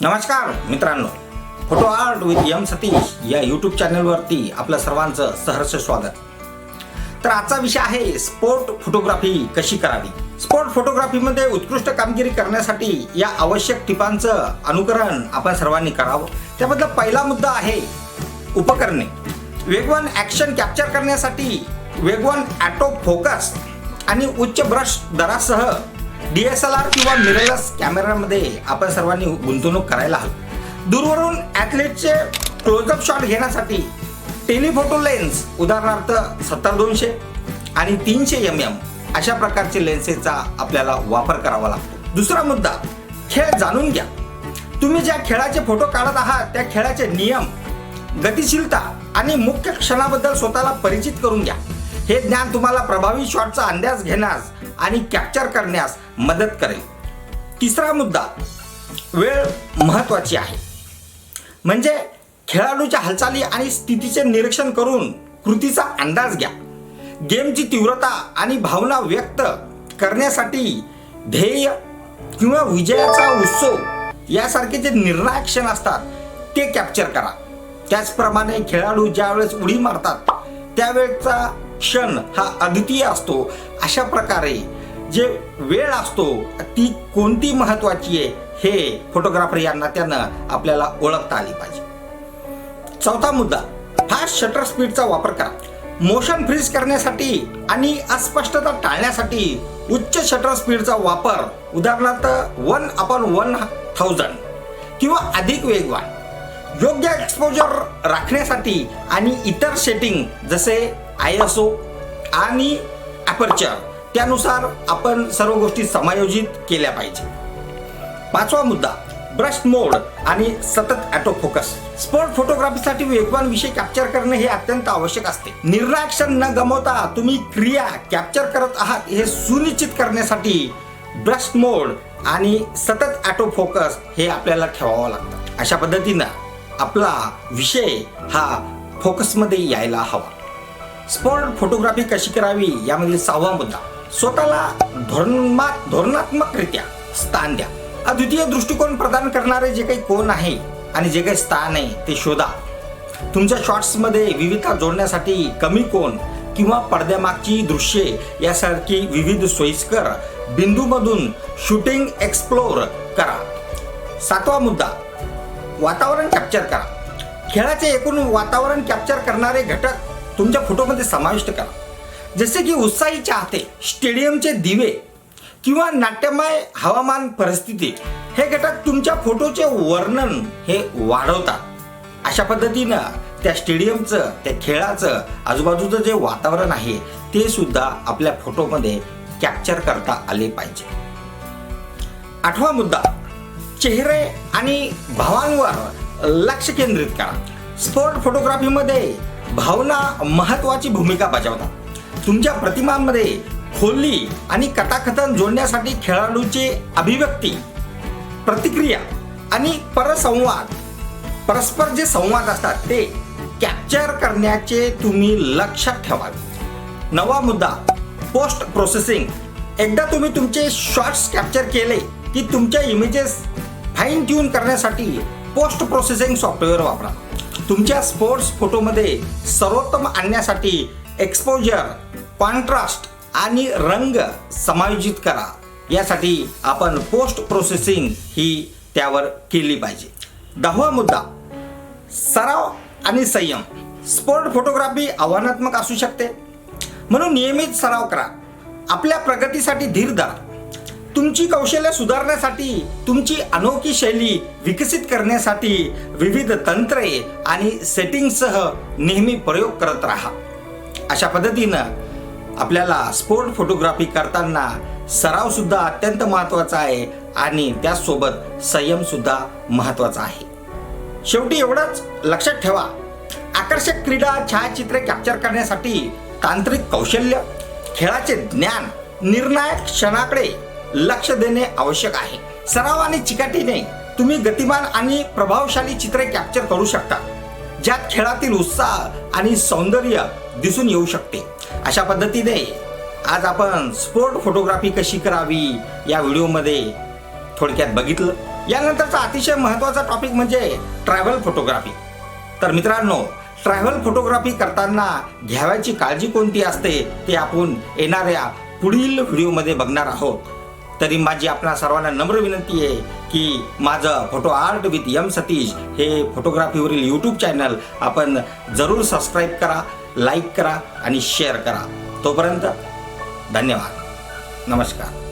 नमस्कार मित्रांनो. Photo art with M Satish या यूट्यूब चॅनलवरती आपलं सर्वांचं सहर्ष स्वागत. तर आजचा विषय आहे स्पोर्ट फोटोग्राफी कशी करावी? स्पोर्ट फोटोग्राफीमध्ये उत्कृष्ट कामगिरी करण्यासाठी या आवश्यक टिपांचं अनुकरण आपण सर्वांनी करावं. त्यामधला पहिला मुद्दा आहे उपकरणे. वेगवान ॲक्शन कॅप्चर करण्यासाठी वेगवान ॲटो फोकस आणि उच्च ब्रश दरासह डी एस एल आर किंवा मिररलेस कॅमेरामध्ये आपण सर्वांनी गुंतवणूक करायला हवी. दूरवरून ॲथलेटचे क्लोजअप शॉट घेण्यासाठी टेलिफोटो लेन्स उदाहरणार्थ सत्तर दोनशे आणि तीनशे एम एम अशा प्रकारचे लेन्सेसचा आपल्याला वापर करावा लागतो. दुसरा मुद्दा खेळ जाणून घ्या. तुम्ही ज्या खेळाचे फोटो काढत आहात त्या खेळाचे नियम गतिशीलता आणि मुख्य क्षणाबद्दल स्वतःला परिचित करून घ्या. हे ज्ञान तुम्हाला प्रभावी शॉटचा अंदाज घेण्यास आणि कॅप्चर करण्यास मदत करेल. तिसरा मुद्दा वेळ महत्त्वाची आहे. म्हणजे खेळाडूच्या हालचाली आणि स्थितीचे निरीक्षण करून कृतीचा अंदाज घ्या. गेमची तीव्रता आणि भावना व्यक्त करण्यासाठी ध्येय किंवा विजयाचा उत्सव यासारखे जे निर्णायक क्षण असतात ते कॅप्चर करा. त्याचप्रमाणे खेळाडू ज्यावेळेस उडी मारतात त्यावेळेचा क्षण हा अद्वितीय असतो. अशा प्रकारे जे वेळ असतो ती कोणती महत्वाची आहे हे फोटोग्राफर या नात्यानं आपल्याला ओळखता आली पाहिजे. चौथा मुद्दा फास्ट शटर स्पीडचा वापर करा. मोशन फ्रीज करण्यासाठी आणि अस्पष्टता टाळण्यासाठी उच्च शटर स्पीडचा वापर उदाहरणार्थ वन अपॉन वन थाउजंड किंवा अधिक वेगवान योग्य एक्सपोजर राखण्यासाठी आणि इतर सेटिंग जसे आय एस ओ आणि ॲपर्चर त्यानुसार आपण सर्व गोष्टी समायोजित केल्या पाहिजे. पाचवा मुद्दा ब्रश मोड आणि सतत ॲटो फोकस स्पोर्ट फोटोग्राफीसाठी वेगवान विषय कॅप्चर करणे हे अत्यंत आवश्यक असते. निर्राक्षण न गमावता तुम्ही क्रिया कॅप्चर करत आहात हे सुनिश्चित करण्यासाठी ब्रश मोड आणि सतत ॲटो फोकस हे आपल्याला ठेवावं लागतं. अशा पद्धतीनं आपला विषय हा फोकसमध्ये यायला हवा. स्पोर्ट फोटोग्राफी कशी करावी यामधील सहावा मुद्दा स्वतःला धोरणमा धोरणात्मकरित्या स्थान द्या. अद्वितीय दृष्टिकोन प्रदान करणारे जे काही कोण आहे आणि जे काही स्थान आहे ते शोधा. तुमच्या शॉट्समध्ये विविधता जोडण्यासाठी कमी कोण किंवा पडद्यामागची दृश्ये यासारखी विविध सोयीस्कर बिंदूमधून शूटिंग एक्सप्लोर करा. सातवा मुद्दा वातावरण कॅप्चर करा. खेळाचे एकूण वातावरण कॅप्चर करणारे घटक तुमच्या फोटोमध्ये समाविष्ट करा. जसे की उत्साही चाहते स्टेडियमचे दिवे किंवा नाट्यमय हवामान परिस्थिती हे घटक तुमच्या फोटोचे वर्णन हे वाढवतात. अशा पद्धतीनं त्या स्टेडियमचं त्या खेळाचं आजूबाजूचं जे वातावरण आहे ते सुद्धा आपल्या फोटोमध्ये कॅप्चर करता आले पाहिजे. आठवा मुद्दा चेहरे आणि भावांवर लक्ष केंद्रित करा. स्पोर्ट फोटोग्राफीमध्ये भावना महत्वाची भूमिका बजावतात. तुमच्या प्रतिमांमध्ये खोली आणि कथाकथन जोडण्यासाठी खेळाडूचे अभिव्यक्ती प्रतिक्रिया आणि परसंवाद परस्पर जे संवाद असतात ते कॅप्चर करण्याचे तुम्ही लक्षात ठेवावे. नवा मुद्दा पोस्ट प्रोसेसिंग एकदा तुम्ही तुमचे शॉर्ट्स कॅप्चर केले की तुमच्या इमेजेस फाईन ट्यून करण्यासाठी पोस्ट प्रोसेसिंग सॉफ्टवेअर वापरा. तुमच्या स्पोर्ट्स फोटोमध्ये सर्वोत्तम आणण्यासाठी एक्सपोजर कॉन्ट्रास्ट आणि रंग समायोजित करा. यासाठी आपण पोस्ट प्रोसेसिंग ही त्यावर केली पाहिजे. दहावा मुद्दा सराव आणि संयम. स्पोर्ट फोटोग्राफी आव्हानात्मक असू शकते. म्हणून नियमित सराव करा. आपल्या प्रगतीसाठी धीर धरा. तुमची कौशल्य सुधारण्यासाठी तुमची अनोखी शैली विकसित करण्यासाठी विविध तंत्रे आणि सेटिंगसह नेहमी प्रयोग करत राहा. अशा पद्धतीनं आपल्याला स्पोर्ट फोटोग्राफी करताना सराव सुद्धा अत्यंत महत्त्वाचा आहे आणि त्याचसोबत संयम सुद्धा महत्त्वाचा आहे. शेवटी एवढंच लक्षात ठेवा. आकर्षक क्रीडा छायाचित्रे कॅप्चर करण्यासाठी तांत्रिक कौशल्य खेळाचे ज्ञान निर्णायक क्षणाकडे लक्ष देणे आवश्यक आहे. सराव आणि चिकाटीने तुम्ही गतिमान आणि प्रभावशाली चित्रे कॅप्चर करू शकता. ज्यात खेळातील उत्साह आणि सौंदर्य दिसून येऊ शकते. अशा पद्धतीने आज आपण स्पोर्ट फोटोग्राफी कशी करावी या व्हिडिओमध्ये थोडक्यात बघितलं. यानंतरचा अतिशय महत्त्वाचा टॉपिक म्हणजे ट्रॅव्हल फोटोग्राफी तर मित्रांनो ट्रॅव्हल फोटोग्राफी करताना घ्यावयाची काळजी कोणती असते ते आपण येणाऱ्या पुढील व्हिडिओमध्ये बघणार आहोत. तरी माझी आपणा सर्वांना नम्र विनंती आहे की माझं photo art with M Satish हे फोटोग्राफीवरील यूट्यूब चॅनल आपण जरूर सबस्क्राईब करा लाईक करा आणि शेअर करा. तोपर्यंत धन्यवाद. नमस्कार.